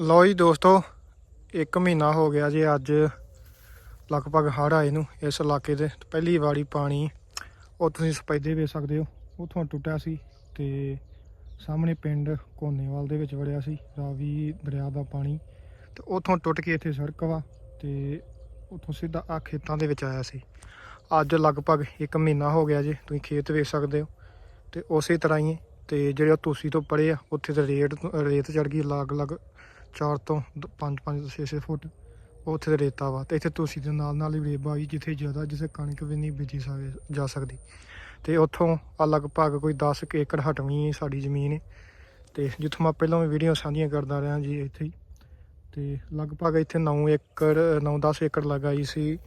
ਲਓ ਜੀ ਦੋਸਤੋ, ਇੱਕ ਮਹੀਨਾ ਹੋ ਗਿਆ ਜੀ ਅੱਜ ਲਗਭਗ ਹੜ੍ਹ ਆਏ ਨੂੰ ਇਸ ਇਲਾਕੇ ਦੇ। ਪਹਿਲੀ ਵਾਰੀ ਪਾਣੀ ਉਹ ਤੁਸੀਂ ਸਪੈਦੇ ਵੇਖ ਸਕਦੇ ਹੋ, ਉਥੋਂ ਟੁੱਟਿਆ ਸੀ ਤੇ ਸਾਹਮਣੇ ਪਿੰਡ ਕੋਨੇਵਾਲ ਦੇ ਵਿੱਚ ਵੜਿਆ ਸੀ, ਰਾਵੀ ਦਰਿਆ ਦਾ ਪਾਣੀ। ਤੇ ਉਥੋਂ ਟੁੱਟ ਕੇ ਇੱਥੇ ਸੜਕ ਵਾ ਤੇ ਉਥੋਂ ਸਿੱਧਾ ਆ ਖੇਤਾਂ ਦੇ ਵਿੱਚ ਆਇਆ ਸੀ। ਅੱਜ ਲਗਭਗ ਇੱਕ ਮਹੀਨਾ ਹੋ ਗਿਆ ਜੀ, ਤੁਸੀਂ ਖੇਤ ਵੇਖ ਸਕਦੇ ਹੋ ਤੇ ਉਸੇ ਤਰ੍ਹਾਂ ਹੀ ਤੇ ਜਿਹੜੇ ਉਹ ਤੁਸੀਂ ਤੋਂ ਪਰੇ ਆ, ਉੱਥੇ ਤੇ ਰੇਤ ਰੇਤ ਚੜ ਗਈ ਅਲੱਗ-ਅਲੱਗ 4 ਤੋਂ 5 5 6 6 ਫੁੱਟ ਉੱਥੇ ਤੇ ਰੇਤਾ ਵਾ ਤੇ ਇੱਥੇ ਤੁਸੀਂ ਦੇ ਨਾਲ ਨਾਲ ਹੀ ਰੇਬਾ ਵੀ ਜਿੱਥੇ ਜ਼ਿਆਦਾ, ਜਿੱਥੇ ਕਣਕ ਵੀ ਨਹੀਂ ਬੀਜੀ ਜਾ ਸਕਦੀ। ਤੇ ਉੱਥੋਂ ਆ ਲਗਭਗ ਕੋਈ 10 ਏਕੜ ਹਟਵੀਂ ਸਾਡੀ ਜ਼ਮੀਨ ਹੈ। ਤੇ ਜਿੱਥੋਂ ਮੈਂ ਪਹਿਲਾਂ ਵੀ ਵੀਡੀਓ ਸਾਂਝੀਆਂ ਕਰਦਾ ਰਿਹਾ ਜੀ ਇੱਥੇ ਹੀ। ਤੇ ਲਗਭਗ ਇੱਥੇ 9 ਏਕੜ 9-10 ਏਕੜ ਲਗਾਈ ਸੀ।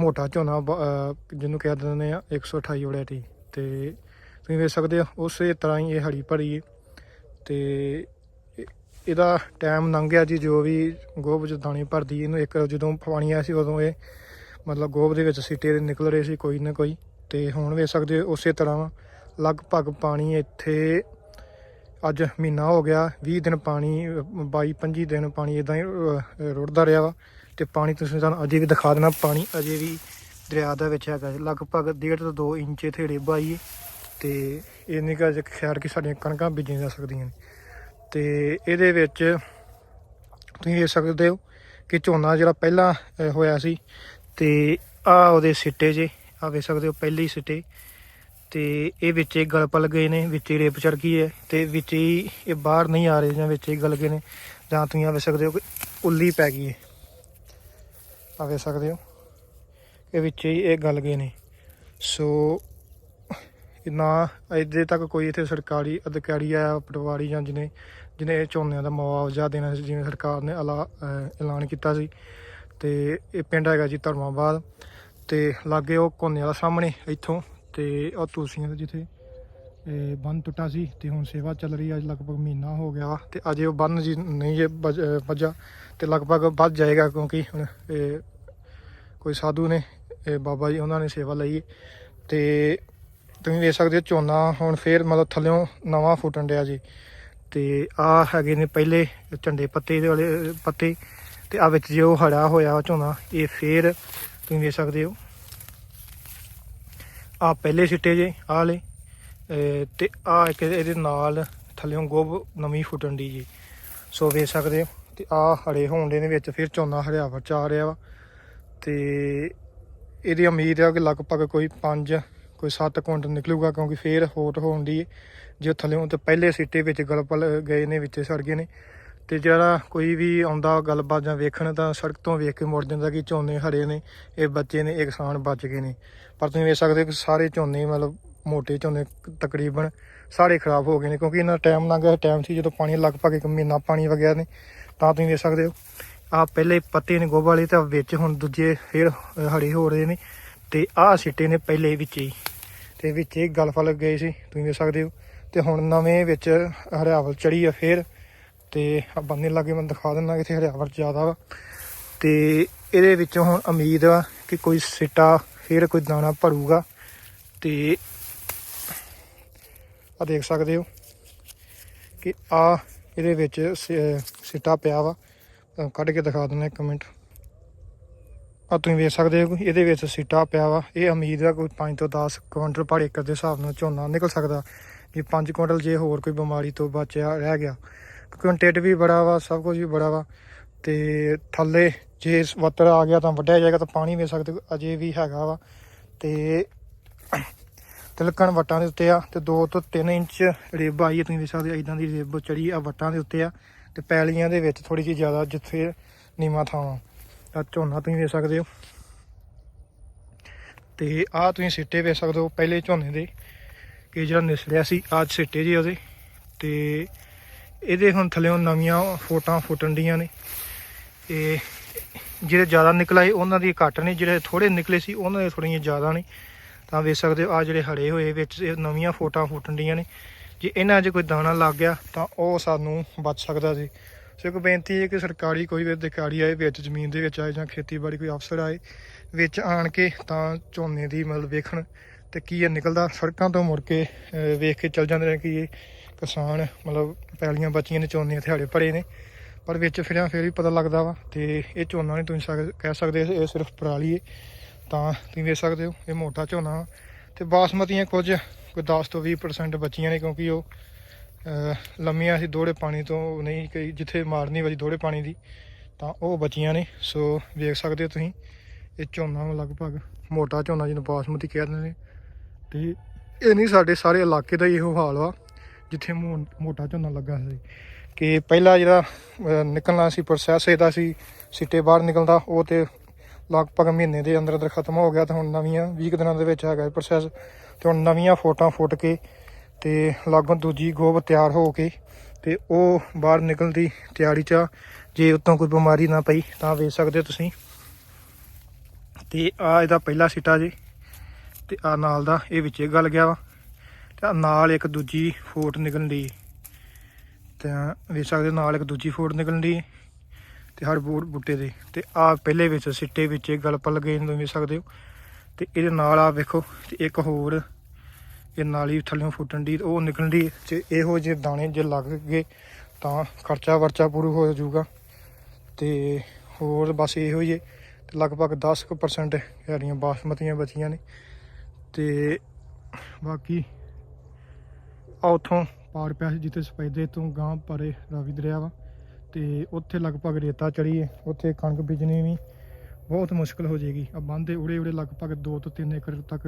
ਮੋਟਾ ਝੋਨਾ ਬ- ਜਿਹਨੂੰ ਕਹਿ ਦਿੰਦੇ ਆ 128 ਵੜਿਆਟੀ ਤੇ। ਤੁਸੀਂ ਵੇਖ ਸਕਦੇ ਹੋ, ਉਸੇ ਤਰ੍ਹਾਂ ਹੀ ਇਹ ਹੜੀ ਭਰੀ ਹੈ। ਤੇ ਇਹਦਾ ਟਾਈਮ ਲੰਘ ਗਿਆ ਜੀ, ਜੋ ਵੀ ਗੋਭ ਚ ਦਾਣੇ ਭਰਦੀ, ਇਹਨੂੰ ਇੱਕ ਜਦੋਂ ਪਾਣੀ ਆਇਆ ਸੀ, ਉਦੋਂ ਇਹ ਮਤਲਬ ਗੋਭ ਦੇ ਵਿੱਚ ਸਿੱਟੇ ਨਿਕਲ ਰਹੇ ਸੀ, ਕੋਈ ਨਾ ਕੋਈ। ਤੇ ਹੁਣ ਵੇਖ ਸਕਦੇ ਹੋ, ਉਸੇ ਤਰ੍ਹਾਂ ਲਗਭਗ ਪਾਣੀ ਇੱਥੇ ਅੱਜ ਮਹੀਨਾ ਹੋ ਗਿਆ 20 ਦਿਨ ਪਾਣੀ 22 25 ਦਿਨ ਪਾਣੀ ਇਦਾਂ ਹੀ ਰੁੜਦਾ ਰਿਹਾ ਵਾ। ਤੇ ਪਾਣੀ ਤੁਸੀਂ ਤੁਹਾਨੂੰ ਅਜੇ ਵੀ ਦਿਖਾ ਦੇਣਾ, ਪਾਣੀ ਅਜੇ ਵੀ ਦਰਿਆ ਦੇ ਵਿੱਚ ਹੈਗਾ ਜੀ। ਲਗਭਗ 1.5 ਤੋਂ 2 ਇੰਚ ਇੱਥੇ ਰੇਬਾ ਹੀ ਹੈ ਤੇ ਇੰਨੀ ਕੁ ਅਜੇ ਕਿ ਸਾਡੀਆਂ ਕਣਕਾਂ ਬੀਜੀਆਂ ਜਾ ਸਕਦੀਆਂ ਨੇ। ਤੇ ਇਹਦੇ ਵਿੱਚ ਤੁਸੀਂ ਵੇਖ ਸਕਦੇ ਹੋ ਕਿ ਝੋਨਾ ਜਿਹੜਾ ਪਹਿਲਾਂ ਹੋਇਆ ਸੀ ਤੇ ਆ ਉਹਦੇ ਸਿੱਟੇ ਜੇ, ਆ ਵੇਖ ਸਕਦੇ ਹੋ ਪਹਿਲੇ ਹੀ ਸਿੱਟੇ। ਤੇ ਇਹ ਵਿੱਚ ਹੀ ਗਲ ਪਲ ਗਏ ਨੇ, ਵਿੱਚ ਹੀ ਰੇਪ ਚੜ ਗਈ ਹੈ ਤੇ ਵਿੱਚ ਹੀ ਇਹ ਬਾਹਰ ਨਹੀਂ ਆ ਰਹੇ ਜਾਂ ਵਿੱਚ ਹੀ ਗਲ ਗਏ ਨੇ ਜਾਂ ਤੁਸੀਂ ਆ ਵੇਖ ਸਕਦੇ ਹੋ ਕਿ ਉੱਲੀ ਪੈ ਗਈ ਹੈ। ਆ ਵੇਖ ਸਕਦੇ ਹੋ ਕਿ ਵਿੱਚ ਹੀ ਇਹ ਗਲ ਗਏ ਨੇ। ਸੋ ਨਾ ਅਜੇ ਤੱਕ ਕੋਈ ਇੱਥੇ ਸਰਕਾਰੀ ਅਧਿਕਾਰੀ ਆਇਆ ਪਟਵਾਰੀ ਜਾਂ ਜਿਹਨੇ ਜਿਹਨੇ ਇਹ ਝੋਨਿਆਂ ਦਾ ਮੁਆਵਜ਼ਾ ਦੇਣਾ ਸੀ, ਜਿਵੇਂ ਸਰਕਾਰ ਨੇ ਐਲਾ- ਐਲਾਨ ਕੀਤਾ ਸੀ। ਤੇ ਇਹ ਪਿੰਡ ਹੈਗਾ ਜੀ ਧਰਮਾਬਾਦ। ਤੇ ਲਾਗੇ ਉਹ ਕੋਨੇ ਵਾਲਾ ਸਾਹਮਣੇ ਇੱਥੋਂ, ਤੇ ਉਹ ਤੁਲਸੀਆਂ ਦੇ ਜਿੱਥੇ, ਇਹ ਬੰਨ ਟੁੱਟਾ ਸੀ, ਤੇ ਹੁਣ ਸੇਵਾ ਚੱਲ ਰਹੀ ਹੈ ਅੱਜ ਲਗਭਗ ਮਹੀਨਾ ਹੋ ਗਿਆ ਵਾ ਤੇ ਅਜੇ ਉਹ ਬੰਨ ਜੀ ਨਹੀਂ ਜੇ ਵੱਜ- ਅਹ ਵੱਜਾ ਤੇ ਲਗਭਗ ਵੱਜ ਜਾਏਗਾ, ਕਿਉਂਕਿ ਹੁਣ ਇਹ ਕੋਈ ਸਾਧੂ ਨੇ ਬਾਬਾ ਜੀ ਉਹਨਾਂ ਨੇ ਸੇਵਾ ਲਈ ਹੈ ਤੇ ਤੁਸੀਂ ਵੇਖ ਸਕਦੇ ਹੋ ਝੋਨਾ ਹੁਣ ਫੇਰ ਮਤਲਬ ਥੱਲਿਓਂ ਨਵਾਂ ਫੁੱਟਣ ਡਿਆ ਜੀ। ਤੇ ਆ ਹੈਗੇ ਨੇ ਪਹਿਲੇ ਝੰਡੇ ਪੱਤੇ ਦੇ ਵਾਲੇ ਪੱਤੇ। ਤੇ ਆ ਵਿੱਚ ਜੋ ਹੜਾ ਹੋਇਆ ਵਾ ਝੋਨਾ, ਇਹ ਫੇਰ ਤੁਸੀਂ ਵੇਖ ਸਕਦੇ ਹੋ। ਆ ਪਹਿਲੇ ਸਿੱਟੇ ਜੇ, ਆਹ ਵਾਲੇ। ਅਹ, ਤੇ ਆ ਇੱਕ ਇਹਦੇ ਨਾਲ ਥੱਲਿਓਂ ਗੋਭ ਨਵੀਂ ਫੁੱਟਣ ਦੀ ਜੀ। ਸੋ ਵੇਖ ਸਕਦੇ ਹੋ, ਤੇ ਆ ਹੜੇ ਹੋਣ ਦੇ ਵਿੱਚ ਫਿਰ ਝੋਨਾ ਹਰਿਆਵਰ ਚ ਆ ਰਿਹਾ ਵਾ। ਤੇ ਇਹਦੀ ਉਮੀਦ ਹੈ ਕਿ ਲਗਭਗ ਕੋਈ 5 ਕੋਈ 7 ਕੁਇੰਟਲ ਨਿਕਲੂਗਾ ਕਿਉਂਕਿ ਫੇਰ ਹੋਟ ਹੋਣ ਦੀ ਜੇ ਥੱਲੇੋਂ ਤੇ ਪਹਿਲੇ ਸਿੱਟੇ ਵਿੱਚ ਗਲਪਲ ਗਏ ਨੇ, ਵਿੱਚ ਸੜ ਗਏ ਨੇ। ਤੇ ਜਿਹੜਾ ਕੋਈ ਵੀ ਆਉਂਦਾ ਗੱਲਬਾਤ ਜਾਂ ਵੇਖਣ ਤਾਂ ਸੜਕ ਤੋਂ ਵੇਖ ਕੇ ਮੁੜ ਜਾਂਦਾ ਕਿ ਝੋਨੇ ਹਰੇ ਨੇ, ਇਹ ਬੱਚੇ ਨੇ, ਇਹ ਕਿਸਾਨ ਬਚ ਗਏ ਨੇ। ਪਰ ਤੁਸੀਂ ਵੇਖ ਸਕਦੇ ਹੋ ਕਿ ਸਾਰੇ ਝੋਨੇ ਮਤਲਬ ਮੋਟੇ ਝੋਨੇ ਤਕਰੀਬਨ ਸਾਰੇ ਖਰਾਬ ਹੋ ਗਏ ਨੇ, ਕਿਉਂਕਿ ਇਹਨਾਂ ਟਾਈਮ ਲੰਘ ਗਿਆ, ਟਾਈਮ ਸੀ ਜਦੋਂ ਪਾਣੀ ਲਗਭਗ ਇੱਕ ਮਹੀਨਾ ਪਾਣੀ ਵਗਿਆ ਨੇ। ਤਾਂ ਤੁਸੀਂ ਵੇਖ ਸਕਦੇ ਹੋ ਆ ਪਹਿਲੇ ਪੱਤੇ ਨੇ ਗੋਭ ਵਾਲੇ, ਤਾਂ ਵਿੱਚ ਹੁਣ ਦੂਜੇ ਫੇਰ ਹੜੇ ਹੋ ਰਹੇ ਨੇ। ਤੇ ਆਹ ਸਿੱਟੇ ਨੇ ਪਹਿਲੇ ਵਿੱਚ ਹੀ। ਤੇ ਵਿੱਚ ਇਹ ਗਲ ਫਲ ਗਏ ਸੀ, ਤੁਸੀਂ ਦੇਖ ਸਕਦੇ ਹੋ। ਤੇ ਹੁਣ ਨਵੇਂ ਵਿੱਚ ਹਰਿਆਵਲ ਚੜੀ ਆ ਫੇਰ। ਤੇ ਆ ਬੰਨੇ ਲਾਗੇ ਮੈਂ ਦਿਖਾ ਦਿੰਦਾ ਕਿ ਇੱਥੇ ਹਰਿਆਵਲ ਜ਼ਿਆਦਾ ਵਾ। ਤੇ ਇਹਦੇ ਵਿੱਚੋਂ ਹੁਣ ਉਮੀਦ ਆ ਕਿ ਕੋਈ ਸਿੱਟਾ ਫੇਰ ਕੋਈ ਦਾਣਾ ਭਰੂਗਾ। ਤੇ ਆ ਦੇਖ ਸਕਦੇ ਹੋ ਕਿ ਆ ਇਹਦੇ ਵਿੱਚ ਸਿੱਟਾ ਪਿਆ ਵਾ। ਕੱਢ ਕੇ ਦਿਖਾ ਦਿੰਦਾ ਇੱਕ ਮਿੰਟ। ਆ ਤੁਸੀਂ ਵੇਖ ਸਕਦੇ ਹੋ, ਇਹਦੇ ਵਿੱਚ ਸਿੱਟਾ ਪਿਆ ਵਾ। ਇਹ ਉਮੀਦ ਆ ਕੋਈ 5 ਤੋਂ 10 ਕੁਇੰਟਲ ਪਰ ਏਕੜ ਦੇ ਹਿਸਾਬ ਨਾਲ ਝੋਨਾ ਨਿਕਲ ਸਕਦਾ। ਜੇ 5 ਕੁਇੰਟਲ ਜੇ ਹੋਰ ਕੋਈ ਬਿਮਾਰੀ ਤੋਂ ਬਚਿਆ ਰਹਿ ਗਿਆ। ਕਿਉਂਕਿ ਟਿੱਡ ਵੀ ਬੜਾ ਵਾ, ਸਭ ਕੁਝ ਵੀ ਬੜਾ ਵਾ। ਤੇ ਥੱਲੇ ਜੇ ਵੱਤਰ ਆ ਗਿਆ ਤਾਂ ਵੱਢਿਆ ਜਾਏਗਾ ਤਾਂ ਪਾਣੀ ਵੇਖ ਸਕਦੇ ਹੋ, ਅਜੇ ਵੀ ਹੈਗਾ ਵਾ। ਤੇ ਤਿਲਕਣ ਵੱਟਾਂ ਦੇ ਉੱਤੇ ਆ, ਤੇ 2 ਤੋਂ 3 ਇੰਚ ਰੇਬ ਆਈ ਤੁਸੀਂ ਵੇਖ ਸਕਦੇ ਹੋ ਇਦਾਂ ਦੀ ਰੇਬ ਚੜੀ ਆ ਵੱਟਾਂ ਦੇ ਉੱਤੇ ਆ। ਤੇ ਪੈਲੀਆਂ ਦੇ ਵਿੱਚ ਥੋੜੀ ਜਿਹੀ ਜ਼ਿਆਦਾ ਜਿੱਥੇ ਨੀਵਾਂ ਥਾਂ ਵਾ ਆ ਝੋਨਾ ਤੁਸੀਂ ਵੇਖ ਸਕਦੇ ਹੋ। ਤੇ ਆ ਤੁਸੀਂ ਸਿੱਟੇ ਵੇਖ ਸਕਦੇ ਹੋ ਪਹਿਲੇ ਝੋਨੇ ਦੇ ਕਿ ਜਿਹੜਾ ਨਿਸੜਿਆ ਸੀ ਅੱਜ ਸਿੱਟੇ ਜੀ ਉਹਦੇ। ਤੇ ਇਹਦੇ ਹੁਣ ਥੱਲੇੋਂ ਨਵੀਆਂ ਫੋਟਾਂ ਫੁੱਟਣ ਡੀਆਂ ਨੇ। ਇਹ ਜਿਹੜੇ ਜ਼ਿਆਦਾ ਨਿਕਲ ਆਏ, ਉਹਨਾਂ ਦੀ ਘੱਟ ਨੇ। ਜਿਹੜੇ ਥੋੜੇ ਨਿਕਲੇ ਸੀ, ਉਹਨਾਂ ਦੇ ਥੋੜੀਆਂ ਜ਼ਿਆਦਾ ਨੇ। ਤਾਂ ਵੇਖ ਸਕਦੇ ਹੋ ਆ ਜਿਹੜੇ ਹੜੇ ਹੋਏ ਵਿੱਚ ਇਹ ਨਵੀਆਂ ਫੋਟਾਂ ਫੁੱਟਣ ਡੀਆਂ ਨੇ। ਜੇ ਇਹਨਾਂ 'ਚ ਕੋਈ ਦਾਣਾ ਲੱਗ ਗਿਆ, ਤਾਂ ਉਹ ਸਾਨੂੰ ਬਚ ਸਕਦਾ ਸੀ ਸੋ ਇੱਕ ਬੇਨਤੀ ਹੈ ਕਿ ਸਰਕਾਰੀ ਕੋਈ ਵੀ ਅਧਿਕਾਰੀ ਆਏ, ਵਿੱਚ ਜ਼ਮੀਨ ਦੇ ਵਿੱਚ ਆਏ ਜਾਂ ਖੇਤੀਬਾੜੀ ਕੋਈ ਅਫਸਰ ਆਏ, ਵਿੱਚ ਆਣ ਕੇ ਤਾਂ ਝੋਨੇ ਦੀ ਮਤਲਬ ਵੇਖਣ ਤੇ ਕੀ ਇਹ ਨਿਕਲਦਾ। ਸੜਕਾਂ ਤੋਂ ਮੁੜ ਕੇ ਵੇਖ ਕੇ ਚੱਲ ਜਾਂਦੇ ਨੇ ਕਿ ਇਹ ਕਿਸਾਨ ਮਤਲਬ ਪੈਲੀਆਂ ਬਚੀਆਂ ਨੇ, ਝੋਨੇ ਦਿਹਾੜੇ ਭਰੇ ਨੇ। ਪਰ ਵਿੱਚ ਫਿਰਿਆ, ਫਿਰ ਵੀ ਪਤਾ ਲੱਗਦਾ ਵਾ ਤੇ ਇਹ ਝੋਨਾ ਨਹੀਂ ਤੁਸੀਂ ਸਕ- ਕਹਿ ਸਕਦੇ ਇਹ ਸਿਰਫ ਪਰਾਲੀ ਹੈ ਤਾਂ ਤੁਸੀਂ ਵੇਖ ਸਕਦੇ ਹੋ, ਇਹ ਮੋਟਾ ਝੋਨਾ ਵਾ। ਤੇ ਬਾਸਮਤੀਆਂ ਕੁਝ, ਕੋਈ 10 ਤੋਂ 20% ਬਚੀਆਂ ਨੇ ਕਿਉਂਕਿ ਉਹ ਲੰਮੀਆਂ ਸੀ ਦੋੜੇ ਪਾਣੀ ਤੋਂ ਨਹੀਂ ਕਈ ਜਿੱਥੇ ਮਾਰਨੀ ਵਾਲੀ ਦੋੜੇ ਪਾਣੀ ਦੀ, ਤਾਂ ਉਹ ਬਚੀਆਂ ਨੇ। ਸੋ ਵੇਖ ਸਕਦੇ ਹੋ ਤੁਸੀਂ, ਇਹ ਝੋਨਾ ਲਗਭਗ ਮੋਟਾ ਝੋਨਾ ਜਿਹਨੂੰ ਬਾਸਮਤੀ ਕਹਿ ਦਿੰਦੇ ਨੇ। ਤੇ ਇਹ ਨਹੀਂ ਸਾਡੇ ਸਾਰੇ ਇਲਾਕੇ ਦਾ ਇਹੋ ਹਾਲ ਵਾ, ਜਿੱਥੇ ਮੋ- ਮੋਟਾ ਝੋਨਾ ਲੱਗਾ ਸੀ। ਕਿ ਪਹਿਲਾਂ ਜਿਹੜਾ ਨਿਕਲਣਾ ਸੀ ਪ੍ਰੋਸੈਸ ਇਹਦਾ ਸੀ, ਸਿੱਟੇ ਬਾਹਰ ਨਿਕਲਦਾ, ਉਹ ਤੇ ਲਗਭਗ ਮਹੀਨੇ ਦੇ ਅੰਦਰ ਅੰਦਰ ਖਤਮ ਹੋ ਗਿਆ, ਤਾਂ ਹੁਣ ਨਵੀਆਂ 20 ਕੁ ਦਿਨਾਂ ਦੇ ਵਿੱਚ ਹੈਗਾ ਪ੍ਰੋਸੈਸ ਤੇ ਹੁਣ ਨਵੀਆਂ ਫੋਟੋਆਂ ਫੁੱਟ ਕੇ ਤੇ ਲਾਗੋਂ ਦੂਜੀ ਗੋਬ ਤਿਆਰ ਹੋ ਕੇ ਤੇ ਉਹ ਬਾਹਰ ਨਿਕਲਣ ਦੀ ਤਿਆਰੀ ਚ ਆ। ਜੇ ਉਤੋਂ ਕੋਈ ਬਿਮਾਰੀ ਨਾ ਪਈ ਤਾਂ ਵੇਖ ਸਕਦੇ ਹੋ ਤੁਸੀਂ। ਤੇ ਆ ਇਹਦਾ ਪਹਿਲਾ ਸਿੱਟਾ ਜੀ। ਤੇ ਆ ਨਾਲ ਦਾ ਇਹ ਵਿੱਚੇ ਗਲ ਗਿਆ ਵਾ। ਤੇ ਨਾਲ ਇੱਕ ਦੂਜੀ ਫੋਟ ਨਿਕਲਣ ਦੀ ਤਾਂ ਵੇਖ ਸਕਦੇ ਨਾਲ ਇੱਕ ਦੂਜੀ ਫੋਟ ਨਿਕਲਣ ਦੀ ਤੇ ਹਰ ਬੂਟ ਬੂਟੇ ਦੇ। ਤੇ ਆ ਪਹਿਲੇ ਵਿੱਚ ਸਿੱਟੇ ਵਿੱਚ ਗਲ ਪਲ ਗਏ ਨੂੰ ਵੇਖ ਸਕਦੇ ਹੋ। ਤੇ ਇਹਦੇ ਨਾਲ ਆ ਵੇਖੋ, ਤੇ ਇੱਕ ਹੋਰ ਇਹ ਨਾਲੀ ਥੱਲਿਓਂ ਫੁੱਟਣ ਦੀ ਉਹ ਨਿਕਲਣ ਦੀ ਜੇ ਇਹੋ ਜਿਹੇ ਦਾਣੇ ਜੇ ਲੱਗ ਗਏ ਤਾਂ ਖਰਚਾ ਵਰਚਾ ਪੂਰਾ ਹੋ ਜਾਊਗਾ। ਤੇ ਹੋਰ ਬਸ ਇਹੋ ਹੀ ਹੈ ਤੇ ਲਗਭਗ 10% ਜਿਹੜੀਆਂ ਬਾਸਮਤੀਆਂ ਬਚੀਆਂ ਨੇ। ਤੇ ਬਾਕੀ ਆ ਉਥੋਂ ਪਾਰ ਪਿਆ ਸੀ ਜਿੱਥੇ ਸਪੈਦੇ ਤੋਂ ਗਾਂ ਪਰੇ ਰਾਵੀ ਦਰਿਆ ਵਾ। ਤੇ ਉੱਥੇ ਲਗਭਗ ਰੇਤਾ ਚੜੀ ਹੈ ਉੱਥੇ ਕਣਕ ਬੀਜਣੀ ਵੀ ਬਹੁਤ ਮੁਸ਼ਕਲ ਹੋ ਜਾਏਗੀ। ਆ ਬੰਦੇ ਉੜੇ ਉੜੇ ਲਗਭਗ 2 ਤੋਂ 3 ਏਕੜ ਤੱਕ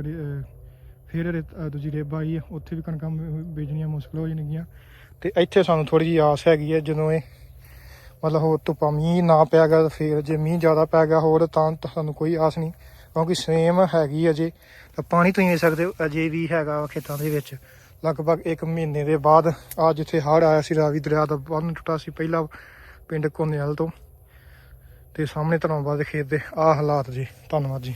ਫਿਰ ਰੇਤ- ਅਹ, ਦੂਜੀ ਰੇਬਾ ਆਈ ਹੈ, ਉੱਥੇ ਵੀ ਕਣਕਾਂ ਮ- ਬੀਜਣੀਆਂ ਮੁਸ਼ਕਲ ਹੋ ਜਾਣਗੀਆਂ। ਤੇ ਇੱਥੇ ਸਾਨੂੰ ਥੋੜੀ ਜਿਹੀ ਆਸ ਹੈਗੀ ਹੈ, ਜਦੋਂ ਇਹ ਮਤਲਬ ਹੋਰ ਧੁੱਪਾਂ, ਮੀਂਹ ਨਾ ਪਿਆ ਗਿਆ ਫਿਰ ਜੇ ਮੀਂਹ ਜ਼ਿਆਦਾ ਪੈ ਗਿਆ ਹੋਰ, ਤਾਂ ਸਾਨੂੰ ਕੋਈ ਆਸ ਨਹੀਂ। ਕਿਉਂਕਿ ਸੇਮ ਹੈਗੀ ਅਜੇ, ਤਾਂ ਪਾਣੀ ਤੁਸੀਂ ਵੇਖ ਸਕਦੇ ਹੋ, ਅਜੇ ਵੀ ਹੈਗਾ ਵਾ ਖੇਤਾਂ ਦੇ ਵਿੱਚ। ਲਗਭਗ 1 ਮਹੀਨੇ ਦੇ ਬਾਅਦ ਆ ਜਿੱਥੇ ਹੜ੍ਹ ਆਇਆ ਸੀ, ਰਾਵੀ ਦਰਿਆ ਦਾ ਬੰਨ ਟੁੱਟਾ ਸੀ ਪਹਿਲਾ ਪਿੰਡ ਕੋਨੇਲ ਤੋਂ। ਤੇ ਸਾਹਮਣੇ ਧਰਮਵਾਦ ਦੇ ਖੇਤ ਦੇ ਆ ਹਾਲਾਤ ਜੀ। ਧੰਨਵਾਦ ਜੀ।